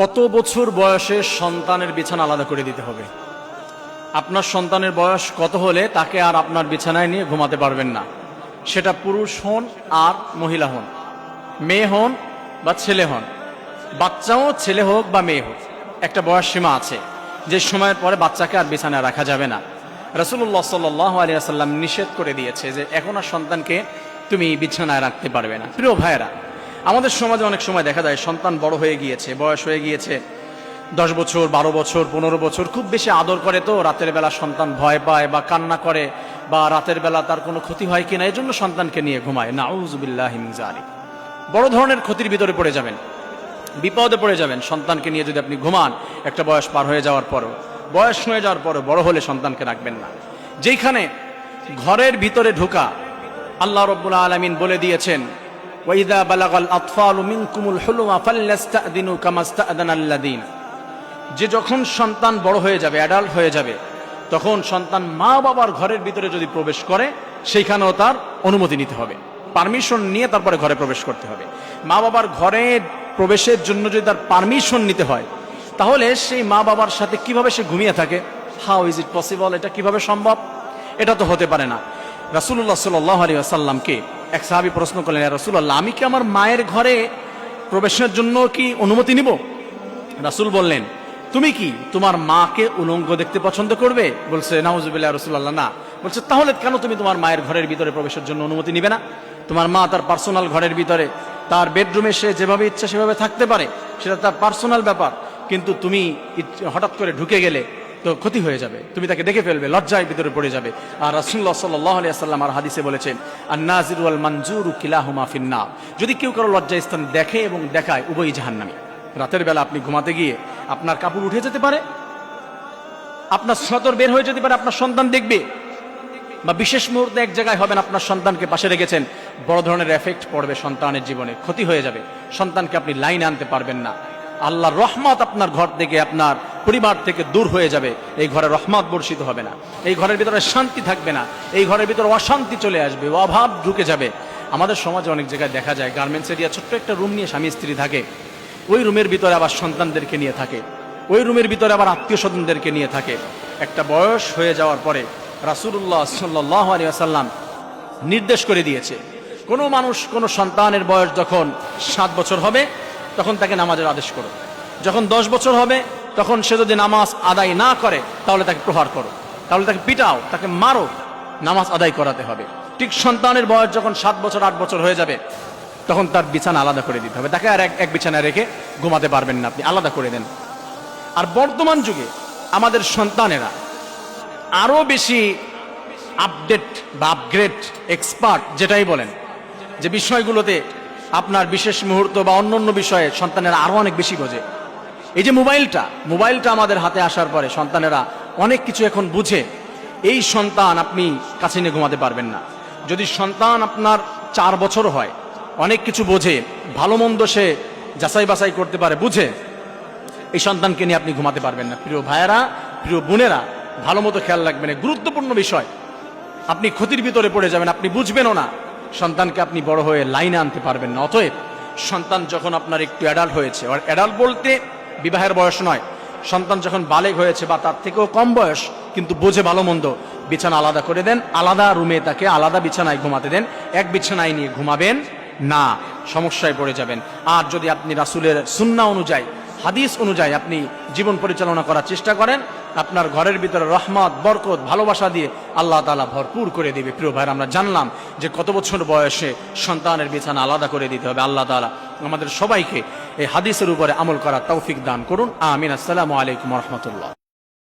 কত বছর বয়সে সন্তানের বিছানা আলাদা করে দিতে হবে? আপনার সন্তানের বয়স কত হলে তাকে আর আপনার বিছানায় নিয়ে ঘুমাতে পারবেন না? সেটা পুরুষ হন আর মহিলা হন। মেয়ে হন বা ছেলে হন। বাচ্চাও ছেলে হোক বা মেয়ে হোক, একটা বয়স সীমা আছে। যে সময়ের পরে বাচ্চাকে আর বিছানায় রাখা যাবে না। রসুল্লাহ সাল্লাহ আলিয়াল্লাম নিষেধ করে দিয়েছে যে এখন আর সন্তানকে তুমি বিছানায় রাখতে পারবে না। প্রিয় ভাইয়েরা আমাদের সমাজে অনেক সময় দেখা যায় সন্তান বড় হয়ে গিয়েছে, বয়স হয়ে গিয়েছে, দশ বছর, বারো বছর, পনেরো বছর, খুব বেশি আদর করে তো রাতের বেলা সন্তান ভয় পায় বা কান্না করে বা রাতের বেলা তার কোনো ক্ষতি হয় কিনা এই জন্য সন্তানকে নিয়ে ঘুমায়। নাউজুবিল্লাহ জালি বড় ধরনের ক্ষতির ভিতরে পড়ে যাবেন, বিপদে পড়ে যাবেন সন্তানকে নিয়ে যদি আপনি ঘুমান, একটা বয়স পার হয়ে যাওয়ার পরও। বয়স হয়ে যাওয়ার পরও বড় হলে সন্তানকে রাখবেন না। যেখানে ঘরের ভিতরে ঢোকা আল্লাহ রব্বুল আলমিন বলে দিয়েছেন ওয়াইদা বালাগাল আতফালু মিনকুমুল হুলুমা ফাল্লাস্তাদিনু কামাস্তাদানাল্লাদিন যে যখন সন্তান বড় হয়ে যাবে অ্যাডাল্ট হয়ে যাবে, তখন সন্তান মা বাবার ঘরের ভিতরে যদি প্রবেশ করে, সেইখানেও তার অনুমতি নিতে হবে। পারমিশন নিয়ে তারপরে ঘরে প্রবেশ করতে হবে। মা বাবার ঘরে প্রবেশের জন্য যদি তার পারমিশন নিতে হয়, তাহলে সেই মা বাবার সাথে কীভাবে সে ঘুমিয়ে থাকে? হাউ ইজ ইট পসিবল এটা কীভাবে সম্ভব? এটা তো হতে পারে না। রাসুল্লাহ সাল্লাহ আলী আসাল্লামকে এক সাহাবি প্রশ্ন করলেন রাসুল্লাহ আমি কি আমার মায়ের ঘরে প্রবেশের জন্য কি অনুমতি নিব? রাসুল বললেন, তুমি কি তোমার মাকে উলঙ্গ দেখতে পছন্দ করবে? বলছে, নাউজুবিল্লাহ রসুল্লাহ না। বলছে, তাহলে কেন তুমি তোমার মায়ের ঘরের ভিতরে প্রবেশের জন্য অনুমতি নিবে না? তোমার মা তার পার্সোনাল ঘরের ভিতরে, তার বেডরুমে সে যেভাবে ইচ্ছা সেভাবে থাকতে পারে, সেটা তার পার্সোনাল ব্যাপার। কিন্তু তুমি হঠাৎ করে ঢুকে গেলে তো ক্ষতি হয়ে যাবে। তুমি তাকে দেখে ফেলবে, লজ্জায় ভিতরে পড়ে যাবে। আর রাসুল্লাহ সাল্লাহ আলিয়াল্লাম আর হাদিসে বলেছেন আর নাজির আল মঞ্জুর কিলাহুমা ফিন্না যদি কেউ কারও লজ্জা স্থান দেখে এবং দেখায় উভয় জাহান্নামী। রাতের বেলা আপনি ঘুমাতে গিয়ে আপনার কাপড় উঠে যেতে পারে, আপনার সতর বের হয়ে যেতে পারে, আপনার সন্তান দেখবে। বা বিশেষ মুহূর্তে এক জায়গায় হবেন, আপনার সন্তানকে পাশে রেখেছেন, বড় ধরনের এফেক্ট পড়বে সন্তানের জীবনে, ক্ষতি হয়ে যাবে। সন্তানকে আপনি লাইনে আনতে পারবেন না। আল্লাহর রহমত আপনার ঘর থেকে আপনার পরিবার থেকে দূর হয়ে যাবে, এই ঘরে রহমত বর্ষিত হবে না। এই ঘরের ভিতরে শান্তি থাকবে না। এই ঘরের ভিতরে অশান্তি চলে আসবে অভাব ঢুকে যাবে। আমাদের সমাজে অনেক জায়গায় দেখা যায় গার্মেন্টস এরিয়া ছোট্ট একটা রুম নিয়ে স্বামী স্ত্রী থাকে। ওই রুমের ভিতরে আবার সন্তানদেরকে নিয়ে থাকে। ওই রুমের ভিতরে আবার আত্মীয় স্বজনদেরকে নিয়ে থাকে। একটা বয়স হয়ে যাওয়ার পরে রাসুল্লাহ সাল্লাহ আলিয়াল্লাম নির্দেশ করে দিয়েছে, কোনো মানুষ, কোনো সন্তানের বয়স যখন সাত বছর হবে, তখন তাকে নামাজের আদেশ করো। যখন দশ বছর হবে তখন সে যদি নামাজ আদায় না করে, তাহলে তাকে প্রহার করো। তাহলে তাকে পিটাও, তাকে মারো। নামাজ আদায় করাতে হবে। ঠিক সন্তানের বয়স যখন সাত বছর, আট বছর হয়ে যাবে, তখন তার বিছানা আলাদা করে দিতে হবে। তাকে আর এক এক বিছানায় রেখে ঘুমাতে পারবেন না আপনি। আলাদা করে দেন। আর বর্তমান যুগে আমাদের সন্তানেরা আরও বেশি আপডেট বা আপগ্রেড এক্সপার্ট যেটাই বলেন, যে বিষয়গুলোতে আপনার বিশেষ মুহূর্ত বা অন্য অন্য বিষয়ে সন্তানেরা আরও অনেক বেশি বোঝে। এই যে মোবাইলটা মোবাইলটা আমাদের হাতে আসার পরে সন্তানেরা অনেক কিছু এখন বুঝে, এই সন্তান আপনি কাছে নিয়ে ঘুমাতে পারবেন না। যদি সন্তান আপনার চার বছর হয়, অনেক কিছু বোঝে, ভালো মন্দ সে যাচাই বাছাই করতে পারে, বুঝে, এই সন্তানকে নিয়ে আপনি ঘুমাতে পারবেন না। প্রিয় ভাইয়েরা, প্রিয় বোনেরা, ভালো মতো খেয়াল রাখবেন গুরুত্বপূর্ণ বিষয়। আপনি ক্ষতির ভিতরে পড়ে যাবেন, আপনি বুঝবেনও না। সন্তানকে আপনি বড় হয়ে লাইনে আনতে পারবেন না। অতএব সন্তান যখন আপনার একটু অ্যাডাল্ট হয়েছে আর অ্যাডাল্ট বলতে বিবাহের বয়স নয়। সন্তান যখন বালেগ হয়েছে বা তার থেকেও কম বয়স, কিন্তু বোঝে ভালো মন্দ, বিছানা আলাদা করে দেন, আলাদা রুমে তাকে আলাদা বিছানায় ঘুমাতে দেন, এক বিছানায় নিয়ে ঘুমাবেন, না, সমস্যায় পড়ে যাবেন। আর যদি আপনি রাসুলের সুন্না অনুযায়ী, হাদিস অনুযায়ী আপনি জীবন পরিচালনা করার চেষ্টা করেন, আপনার ঘরের ভিতরে রহমত, বরকত, ভালোবাসা দিয়ে আল্লাহ তালা ভরপুর করে দিবে। প্রিয় ভাইয়ের, আমরা জানলাম যে কত বছর বয়সে সন্তানের বিছানা আলাদা করে দিতে হবে আল্লাহ তালা আমাদের সবাইকে এই হাদিসের উপরে আমল করা তৌফিক দান করুন। আমিন। আসসালামু আলাইকুম রহমতুল্লাহ।